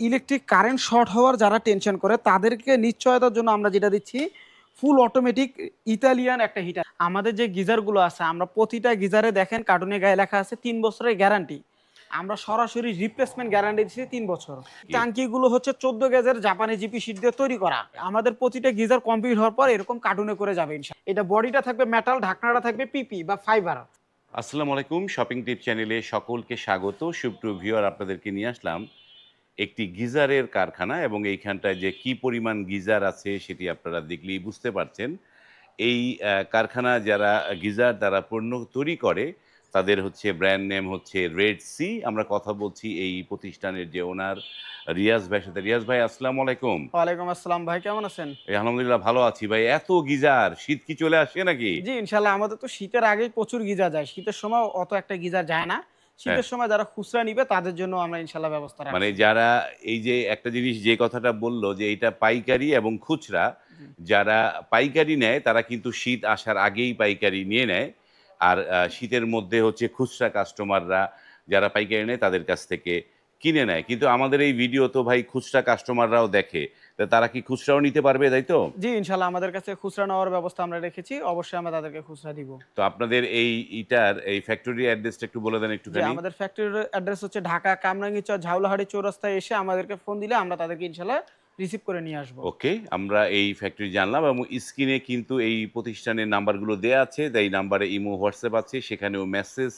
Electric current short হওয়ার যারা tension করে তাদেরকে নিশ্চয়তার জন্য আমরা যেটা দিচ্ছি ফুল অটোমেটিক ইতালিয়ান একটা হিটার আমাদের যে গিজারগুলো আছে আমরা প্রতিটা গিজারে দেখেন কার্টুনে গায়ে লেখা আছে তিন বছরের গ্যারান্টি আমরা সরাসরি রিপ্লেসমেন্ট গ্যারান্টি দিচ্ছি তিন বছর। টাঙ্কিগুলো হচ্ছে চোদ্দ গেজের জাপানি জিপি শিট দিয়ে তৈরি করা। আমাদের প্রতিটা গিজার কমপ্লিট হওয়ার পর এরকম কার্টুনে করে যাবে। এটা বডিটা থাকবে মেটাল ঢাকনাটা থাকবে পিপি বা ফাইবার আসসালামু আলাইকুম শপিং টিপ চ্যানেলে সকলকে স্বাগত। সুপ্রিয় ভিউয়ার আপনাদেরকে নিয়ে আসলাম একটি গিজারের কারখানা এবং এইখানটায় যে কি পরিমাণ গিজার আছে সেটি আপনারা দেখলেই বুঝতে পারছেন। এই কারখানা যারা গিজার দ্বারা পণ্য তৈরি করে তাদের হচ্ছে ব্র্যান্ড নেম হচ্ছে রেড সি আমরা কথা বলছি এই প্রতিষ্ঠানের যে ওনার রিয়াজ ভাই সাথে। রিয়াজ ভাই আসসালামু আলাইকুম। ওয়ালাইকুম আসসালাম। ভাই কেমন আছেন? এই আলহামদুলিল্লাহ ভালো আছি। ভাই এত গিজার শীত কি চলে আসে নাকি? জি ইনশাল্লাহ আমাদের তো শীতের আগে প্রচুর গিজার যায়। শীতের সময় অত একটা গিজার যায় না। শীতের সময় যারা খুচরা নিবে তাদের জন্য আমরা ইনশাল্লাহ ব্যবস্থা রাখছি। মানে যারা এই যে একটা জিনিস যে কথাটা বলল যে এটা পাইকারি এবং খুচরা যারা পাইকারি নেয় তারা কিন্তু শীত আসার আগেই পাইকারি নিয়ে নেয়। আর শীতের মধ্যে হচ্ছে খুচরা কাস্টমাররা যারা পাইকারি নেয় তাদের কাছ থেকে কিনে নেয়। কিন্তু আমাদের এই ভিডিও তো ভাই খুচরা কাস্টমাররাও দেখে। তারা কি খুচরাও নিতে পারবে তাই তো? জি ইনশাল্লাহ আমাদের কাছে খুচরা নেওয়ার ব্যবস্থা আমরা রেখেছি অবশ্যই আমরা তাদেরকে খুচরা দিব। তো আপনাদের এই ইটার এই ফ্যাক্টরি অ্যাড্রেসটা একটু বলে দেন একটু আমাদের ফ্যাক্টরির অ্যাড্রেস হচ্ছে ঢাকা কামরাঙ্গি চর ঝাউলাহাড়ি চৌরাস্তায় এসে আমাদেরকে ফোন দিলে আমরা তাদেরকে ইনশাল্লাহ রিসিভ করে নিয়ে আসব। ওকে আমরা এই ফ্যাক্টরি জানলাম এবং স্ক্রিনে কিন্তু এই প্রতিষ্ঠানের নাম্বারগুলো দেওয়া আছে এই নাম্বারে ইমো হোয়াটসঅ্যাপ আছে সেখানেও মেসেজ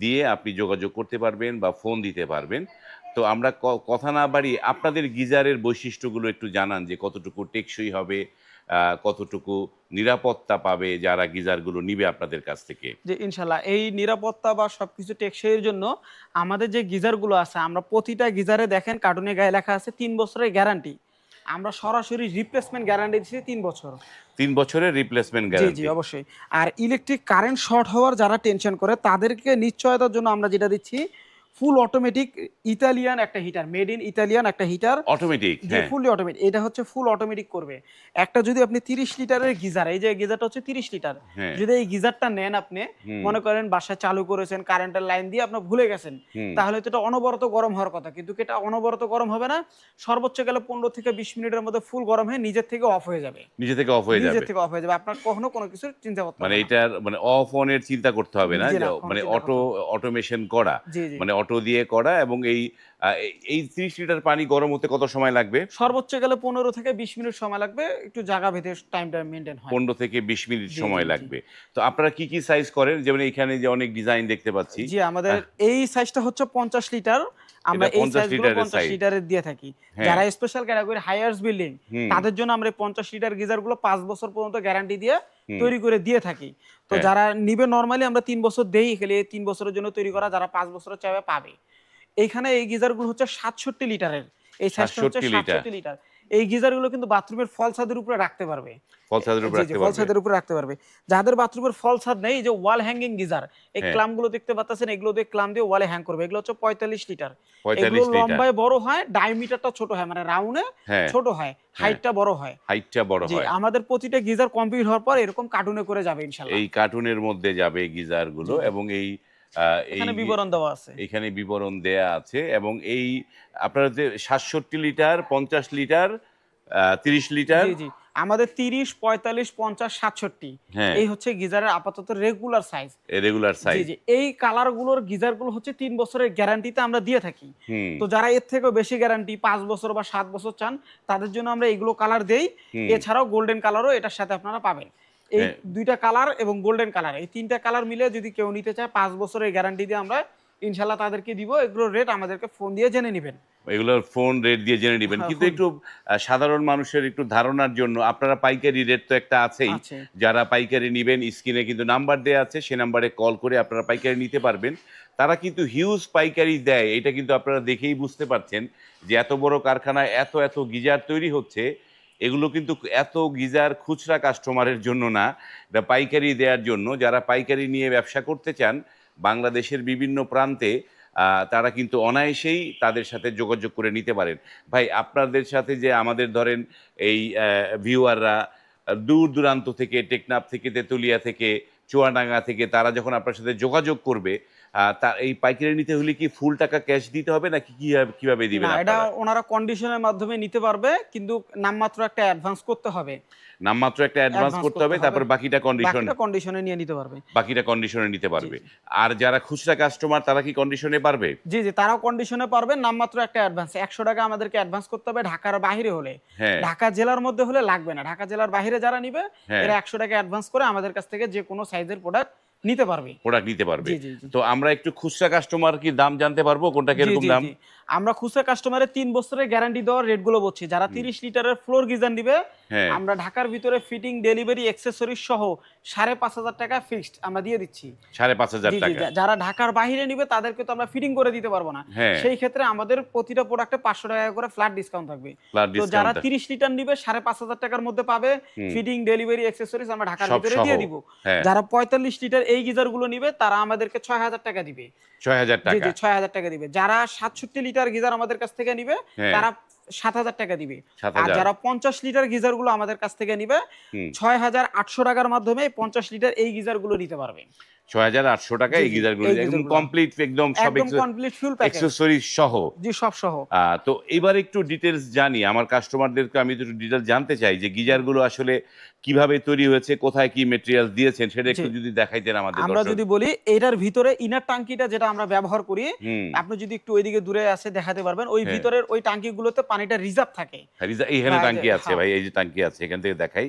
দিয়ে আপনি যোগাযোগ করতে পারবেন বা ফোন দিতে পারবেন। তো আমরা কথা না বাড়ি আপনাদের গিজারের বৈশিষ্ট্যগুলো একটু জানান যে কতটুকু টেকসই হবে কতটুকু নিরাপত্তা পাবে যারা গিজারগুলো নিবে আপনাদের কাছ থেকে। যে ইনশাল্লাহ এই নিরাপত্তা বা সবকিছু টেকসইয়ের জন্য আমাদের যে গিজারগুলো আছে আমরা প্রতিটা গিজারে দেখেন কার্টুনে গায়ে লেখা আছে তিন বছরের গ্যারান্টি। আমরা সরাসরি রিপ্লেসমেন্ট গ্যারান্টি দিচ্ছি তিন বছর। তিন বছরের রিপ্লেসমেন্ট গ্যারান্টি জি অবশ্যই। আর ইলেকট্রিক কারেন্ট শর্ট হওয়ার যারা টেনশন করে তাদেরকে নিশ্চয়তার জন্য আমরা যেটা দিচ্ছি ফুল অটোমেটিক ইতালিয়ান একটা হিটার মেড ইন ইতালিয়ান একটা হিটার। অটোমেটিক হ্যাঁ। ফুললি অটোমেটিক এটা হচ্ছে ফুল অটোমেটিক করবে। একটা যদি আপনি তিরিশ লিটারের গিজার এই যে গিজারটা হচ্ছে তিরিশ লিটার হ্যাঁ। যদি এই গিজারটা নেন আপনি মনে করেন বাসায় চালু করেছেন কারেন্টের লাইন দিয়ে আপনি ভুলে গেছেন তাহলে তো এটা অনবরত গরম হওয়ার কথা। কিন্তু এটা অনবরত গরম হবে না? সর্বোচ্চ গেলে পনেরো থেকে বিশ মিনিটের মধ্যে ফুল গরম হয়ে নিজের থেকে অফ হয়ে যাবে। নিজে থেকে অফ হয়ে যাবে। নিজের থেকে অফ হয়ে যাবে। আপনার কখনো কোনো কিছু চিন্তা করতে মানে। এটার মানে অফ অনের চিন্তা করতে হবে না। মানে অটো অটোমেশন করা। মানে অটো দিয়ে করা এবং এই এই- তিরিশ লিটার পানি গরম হতে কত সময় লাগবে? সর্বোচ্চ গেলে পনেরো থেকে বিশ মিনিট সময় লাগবে। একটু জায়গা ভেদে টাইমটা মেনটেন হয়। পনেরো থেকে বিশ মিনিট সময়। লাগবে। তো আপনারা কি কি সাইজ করেন? যেমন এখানে যে অনেক ডিজাইন দেখতে পাচ্ছি। যে আমাদের এই সাইজটা হচ্ছে পঞ্চাশ লিটার। আমরা এই সাইজগুলো লিটারের পঞ্চাশ size। লিটারের দিয়ে থাকি হ্যাঁ। যারা স্পেশাল ক্যাটাগরি হায়ার্স বিল্ডিং তাদের জন্য আমরা পঞ্চাশ লিটার গিজারগুলো পাঁচ বছর পর্যন্ত গ্যারান্টি দিয়ে তৈরি করে দিয়ে থাকি তো হ্যাঁ। যারা নিবে নর্মালি আমরা তিন বছর দেই খেলে এই তিন বছরের জন্য তৈরি করা যারা পাঁচ বছরের চাইবে পাবে এইখানে এই গিজারগুলো হচ্ছে সাতষট্টি লিটারের এই সাইজটা হচ্ছে 67 লিটার। এই গিজারগুলো কিন্তু বাথরুমের ফল ছাদের উপরে রাখতে পারবে। ফল ছাদের উপর রাখতে পারবে। যাদের বাথরুমের ফল ছাদ নেই যে ওয়াল হ্যাঙ্গিং গিজার এই হ্যাঁ। ক্লামগুলো দেখতে পাচ্ছেন এগুলো দিয়ে ক্লাম দিয়ে ওয়ালে হ্যাং করবে। এগুলো হচ্ছে পঁয়তাল্লিশ লিটার। এগুলো লম্বায় বড় হয় ডায়ামিটারটা ছোট হয় মানে রাউন্ডে হ্যাঁ। ছোট হয় হাইটটা বড় হয়। হাইটটা বড় হয়। আমাদের প্রতিটা গিজার কমপ্লিট হওয়ার পর এরকম কার্টুনে করে যাবে ইনশাআল্লাহ। এই কার্টুনের মধ্যে যাবে গিজারগুলো এবং এই এখানে বিবরণ দেওয়া আছে। এখানে বিবরণ দেয়া আছে এবং এই আপনার যে সাতষট্টি লিটার পঞ্চাশ লিটার তিরিশ লিটার জি জি। আমাদের তিরিশ পঁয়তাল্লিশ পঞ্চাশ সাতষট্টি। হ্যাঁ। এই হচ্ছে গিজারের আপাতত রেগুলার সাইজ রেগুলার সাইজ এই কালারগুলোর গিজারগুলো হচ্ছে তিন বছরের গ্যারান্টিতে আমরা দিয়ে থাকি। তো যারা এর থেকেও বেশি গ্যারান্টি পাঁচ বছর বা সাত বছর চান তাদের জন্য আমরা এগুলো কালার দেই। এছাড়াও গোল্ডেন কালারও এটার সাথে আপনারা পাবেন। এই হ্যাঁ। দুইটা কালার এবং গোল্ডেন কালার এই তিনটা কালার মিলে যদি কেউ নিতে চায় পাঁচ বছরের গ্যারান্টি দিয়ে আমরা ইনশাল্লাহ তাদেরকে দিব। এগুলোর রেট আমাদেরকে ফোন দিয়ে জেনে নেবেন। এগুলোর ফোন রেট দিয়ে জেনে নেবেন। হ্যাঁ, কিন্তু একটু সাধারণ মানুষের একটু ধারণার জন্য আপনারা পাইকারি রেট তো একটা আছেই। যারা পাইকারি নেবেন স্ক্রিনে কিন্তু নাম্বার দেওয়া আছে সে নাম্বারে কল করে আপনারা পাইকারি নিতে পারবেন। তারা কিন্তু হিউজ পাইকারি দেয় এটা কিন্তু আপনারা দেখেই বুঝতে পারছেন যে এত বড় কারখানায় এত এত গিজার তৈরি হচ্ছে। এগুলো কিন্তু এত গিজার খুচরা কাস্টমারের জন্য না, এটা পাইকারি দেওয়ার জন্য। যারা পাইকারি নিয়ে ব্যবসা করতে চান, বাংলাদেশের বিভিন্ন প্রান্তে তারা কিন্তু অনায়াসেই তাদের সাথে যোগাযোগ করে নিতে পারেন। ভাই, আপনাদের সাথে যে আমাদের ধরেন এই ভিউয়াররা দূর দূরান্ত থেকে, টেকনাফ থেকে, তেঁতুলিয়া থেকে, চুয়াডাঙ্গা থেকে, তারা যখন আপনার সাথে যোগাযোগ করবে আহ, তা এই পাইকারি নিতে হলে কি ফুল টাকা ক্যাশ দিতে হবে নাকি কি কীভাবে দিবেন এটা? ওনারা কন্ডিশনের মাধ্যমে নিতে পারবে কিন্তু নামমাত্র একটা অ্যাডভান্স করতে হবে। নামমাত্র একটা অ্যাডভান্স করতে হবে তারপর বাকিটা কন্ডিশন বাকিটা কন্ডিশনে নিয়ে নিতে পারবে। বাকিটা কন্ডিশনে নিতে পারবে। আর যারা খুচরা কাস্টমার তারা কি কন্ডিশনে পারবে? জি জি তারাও কন্ডিশনে পারবে নামমাত্র একটা অ্যাডভান্স একশো টাকা আমাদেরকে অ্যাডভান্স করতে হবে ঢাকার বাইরে হলে। হ্যাঁ। ঢাকা জেলার মধ্যে হলে লাগবে না। ঢাকা জেলার বাইরে যারা নিবে হ্যাঁ। এরা একশো টাকা অ্যাডভান্স করে আমাদের কাছ থেকে যে কোনো সাইজের প্রোডাক্ট নিতে পারবে। প্রোডাক্ট নিতে পারবে। তো আমরা একটু খুচরা কাস্টমার কি দাম জানতে পারব? কোনটা কীরকম দাম। আমরা খুচরা কাস্টমারের তিন বছরের গ্যারান্টি দেওয়ার রেটগুলো বলছি। যারা তিরিশ লিটারের ফ্লোর গিজার নিবে আমরা ঢাকার ভিতরে ফিটিং ডেলিভারি এক্সেসরিজ সহ সাড়ে পাঁচ হাজার টাকা ফিক্সড আমরা দিয়ে দিচ্ছি। সাড়ে পাঁচ হাজার টাকা। যারা ঢাকার বাইরে নিবে তাদেরকে তো আমরা ফিটিং করে দিতে পারব না। হ্যাঁ। সেই ক্ষেত্রে আমাদের প্রতিটা প্রোডাক্টে পাঁচশো টাকা করে ফ্ল্যাট ডিসকাউন্ট থাকবে। তো যারা তিরিশ লিটার নিবে সাড়ে পাঁচ হাজার টাকার মধ্যে পাবে ফিটিং ডেলিভারি এক্সেসরিজ আমরা ঢাকার ভিতরে। দিয়ে দিব। হ্যাঁ। যারা পঁয়তাল্লিশ লিটার এই গিজারগুলো নিবে তারা আমাদেরকে ছয় হাজার টাকা দিবে। ছয় হাজার টাকা। ছয় হাজার টাকা দিবে। যারা সাতষট্টি লিটার গিজার আমাদের কাছ থেকে নিবে হ্যাঁ। তারা সাত হাজার টাকা দিবে। আর যারা পঞ্চাশ লিটার গিজারগুলো আমাদের কাছ থেকে নিবে ছয় হাজার আটশো টাকার মাধ্যমে পঞ্চাশ লিটার এই গিজারগুলো নিতে পারবে। ছয় হাজার আটশো টাকা এই গিজারগুলো একদম কমপ্লিট একদম সব কমপ্লিট ফুল সহ। জি সব সহ। তো এবার একটু ডিটেলস জানি। আমার কাস্টমারদেরকে আমি একটু ডিটেলস জানতে চাই যে গিজারগুলো আসলে কীভাবে তৈরি হয়েছে কোথায় কি মেটেরিয়াল দিয়েছেন সেটা একটু যদি দেখাইতেন আমাদের আমরা যদি বলি এটার ভিতরে ইনার টাঙ্কিটা যেটা আমরা ব্যবহার করি আপনি যদি একটু ওইদিকে দূরে আসে দেখাতে পারবেন ওই হ্যাঁ। ভিতরের ওই টাঙ্কিগুলোতে পানিটা রিজার্ভ থাকে। হ্যাঁ, এইখানে টাঙ্কি আছে হ্যাঁ। ভাই এই যে টাঙ্কি আছে এখান থেকে দেখাই।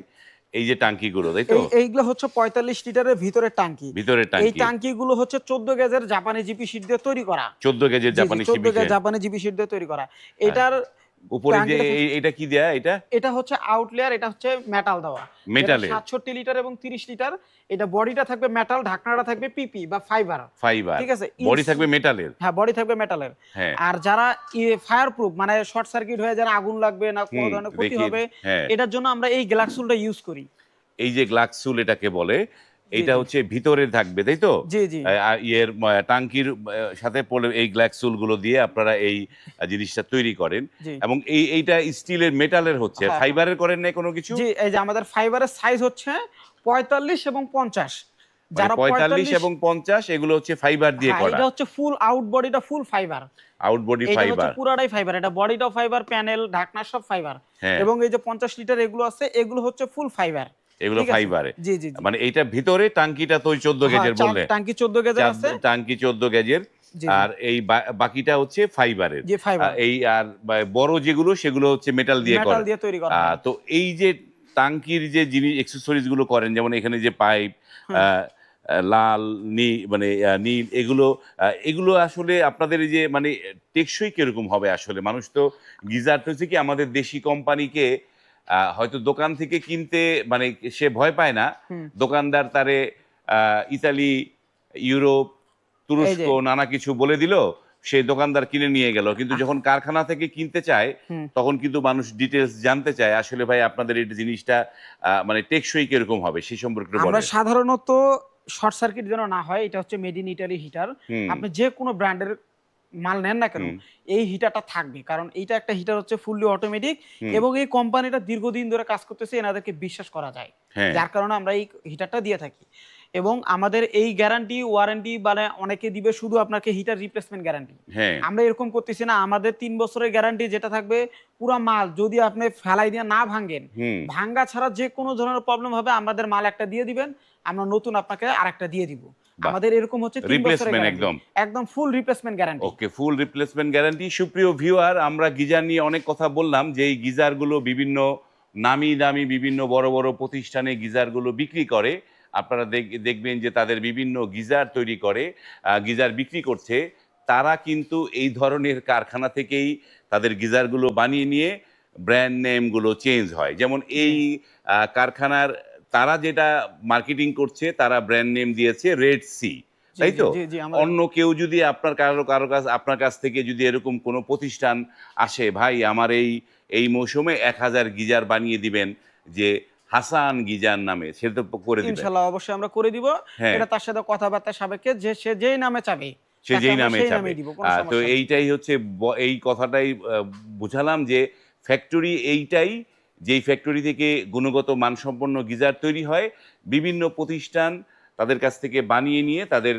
এই যে টাঙ্কি গুলো তাই তো? এইগুলো হচ্ছে পঁয়তাল্লিশ লিটারের ভিতরে টাঙ্কি। ভিতরে এই টাঙ্কি। গুলো হচ্ছে চোদ্দ গেজের জাপানি জিপি সিট দিয়ে তৈরি করা। চোদ্দ গেজের জাপানি জাপানি জিপি সিট দিয়ে তৈরি করা। এটার উপরে যে এটা কি দেয়া এটা? এটা হচ্ছে আউটলেয়ার এটা হচ্ছে মেটাল দেওয়া। মেটালের সাতষট্টি লিটার এবং তিরিশ লিটার এটা বডিটা থাকবে মেটাল ঢাকনাটা থাকবে পিপি বা ফাইবার ফাইবার ঠিক আছে? বডি থাকবে মেটালের হ্যাঁ বডি থাকবে মেটালের হ্যাঁ। আর যারা ফায়ার প্রুফ মানে শর্ট সার্কিট হয়ে যারা আগুন লাগবে না কোনো ধরনের ক্ষতি হবে হ্যাঁ। এটার জন্য আমরা এই গ্লাক্সুলটা ইউজ করি। এই যে গ্লাক্সুল এটাকে বলে এটা হচ্ছে ভিতরে থাকবে তাই তো? ইয়ের টাঙ্কির সাথে পড়ে এই গ্লাক্সুলগুলো দিয়ে আপনারা এই জিনিসটা তৈরি করেন। এবং এই এইটা স্টিলের মেটালের হচ্ছে। হ্যাঁ, ফাইবারের করেন নাই কোনো কিছু? জি এই যে আমাদের ফাইবারের সাইজ হচ্ছে পঁয়তাল্লিশ এবং পঞ্চাশ। যারা মানে পঁয়তাল্লিশ এবং পঞ্চাশ এগুলো হচ্ছে ফাইবার দিয়ে হ্যাঁ, করা। এটা হচ্ছে ফুল আউট বডিটা full fibre out body fibre পুরাটাই ফাইবার এটা বডিটাও ফাইবার প্যানেল ঢাকনা সব ফাইবার হ্যাঁ। এবং এই যে পঞ্চাশ লিটার এগুলো আছে এগুলো হচ্ছে ফুল ফাইবার এগুলো ফাইবারে মানে এইটা ভিতরে টাঙ্কিটা তো চোদ্দ হ্যাঁ, গেজের বললে। টাঙ্কি চোদ্দ গেজের আছে। টাঙ্কি চোদ্দ গেজের আর এই বাকিটা হচ্ছে ফাইবারের এই আর বড় যেগুলো সেগুলো হচ্ছে মেটাল দিয়ে করে। দিয়ে তৈরি করা। তো এই যে টাঙ্কির যে জিনিস এক্সেসরিজগুলো করেন যেমন এখানে যে পাইপ। লাল নী মানে নীল এগুলো এগুলো আসলে আপনাদের এই যে মানে টেকসই কীরকম হবে আসলে? মানুষ তো গিজার তো হচ্ছে কি আমাদের দেশি কোম্পানিকে হয়তো দোকান থেকে কিনতে মানে সে ভয় পায় না। দোকানদার তারে ইতালি ইউরোপ তুরস্ক নানা কিছু বলে দিল সে দোকানদার কিনে নিয়ে গেল। কিন্তু যখন কারখানা থেকে কিনতে চায় তখন কিন্তু মানুষ ডিটেলস জানতে চায় আসলে ভাই আপনাদের এই জিনিসটা মানে টেকসই কীরকম হবে সেই সম্পর্কে আমরা সাধারণত শর্ট সার্কিট যেন না হয় এটা হচ্ছে মেড ইন ইটালি হিটার আপনি যে কোনো ব্র্যান্ডের মাল নেন না কেন এই হিটারটা থাকবে। কারণ এইটা একটা হিটার হচ্ছে ফুললি অটোমেটিক এবং এই কোম্পানিটা দীর্ঘদিন ধরে কাজ করতেছে এনাদেরকে বিশ্বাস করা যায়। হ্যাঁ। যার কারণে আমরা এই হিটারটা দিয়ে থাকি। এবং আমাদের এই গ্যারান্টি ওয়ারেন্টি মানে অনেকে দিবে শুধু আপনাকে হিটার রিপ্লেসমেন্ট গ্যারান্টি আমরা এরকম করতেছি না আমাদের তিন বছরের গ্যারান্টি যেটা থাকবে পুরো মাল যদি আপনি ফেলাই দিয়ে না ভাঙেন ভাঙ্গা ছাড়া যে কোনো ধরনের প্রবলেম হবে আমাদের মাল একটা দিয়ে দিবেন আমরা নতুন আপনাকে আরেকটা দিয়ে দিব। আমাদের এরকম হচ্ছে রিপ্লেসমেন্ট একদম। একদম full replacement guarantee okay full replacement guarantee সুপ্রিয় ভিউয়ার আমরা গিজার নিয়ে অনেক কথা বললাম যে এই গিজারগুলো বিভিন্ন নামি দামি বিভিন্ন বড় বড় প্রতিষ্ঠানে গিজারগুলো বিক্রি করে। আপনারা দেখ- দেখবেন যে তাদের বিভিন্ন গিজার তৈরি করে গিজার বিক্রি করছে। তারা কিন্তু এই ধরনের কারখানা থেকেই তাদের গিজারগুলো বানিয়ে নিয়ে ব্র্যান্ড নেমগুলো চেঞ্জ হয়। যেমন এই কারখানার তারা যেটা মার্কেটিং করছে তারা ব্র্যান্ড নেম দিয়েছে রেড সি তাই তো? অন্য কেউ যদি আপনার কারও কারও কাছ আপনার কাছ থেকে যদি এরকম কোনো প্রতিষ্ঠান আসে ভাই আমার এই এই মৌসুমে এক হাজার গিজার বানিয়ে দিবেন যে হাসান গিজার নামে সে তো করে দিবেন। ইনশাল্লাহ অবশ্যই আমরা করে দিব। হ্যাঁ। এটা তার সাথে কথাবার্তা সাপেক্ষে যে সে যেই নামে চাবে সে যেই নামে চাবে। তো এইটাই হচ্ছে এই কথাটাই বুঝালাম যে ফ্যাক্টরি এইটাই যেই ফ্যাক্টরি থেকে গুণগত মানসম্পন্ন গিজার তৈরি হয় বিভিন্ন প্রতিষ্ঠান তাদের কাছ থেকে বানিয়ে নিয়ে তাদের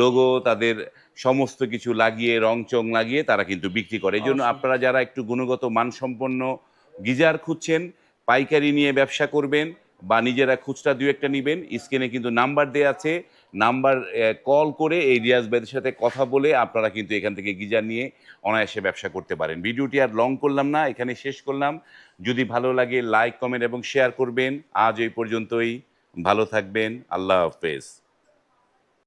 লোগো তাদের সমস্ত কিছু লাগিয়ে রং চং লাগিয়ে তারা কিন্তু বিক্রি করে। এই জন্য আপনারা যারা একটু গুণগত মানসম্পন্ন গিজার খুঁজছেন পাইকারি নিয়ে ব্যবসা করবেন বা নিজেরা খুচরা দু একটা নেবেন স্ক্রিনে কিন্তু নাম্বার দেওয়া আছে। নাম্বার কল করে এই রিয়াজ ভাইদের সাথে কথা বলে আপনারা কিন্তু এখান থেকে গিজার নিয়ে অনায়াসে ব্যবসা করতে পারেন। ভিডিওটি আর লং করলাম না এখানে শেষ করলাম। যদি ভালো লাগে লাইক কমেন্ট এবং শেয়ার করবেন। আজ এই পর্যন্তই। ভালো থাকবেন। আল্লাহ হাফেজ।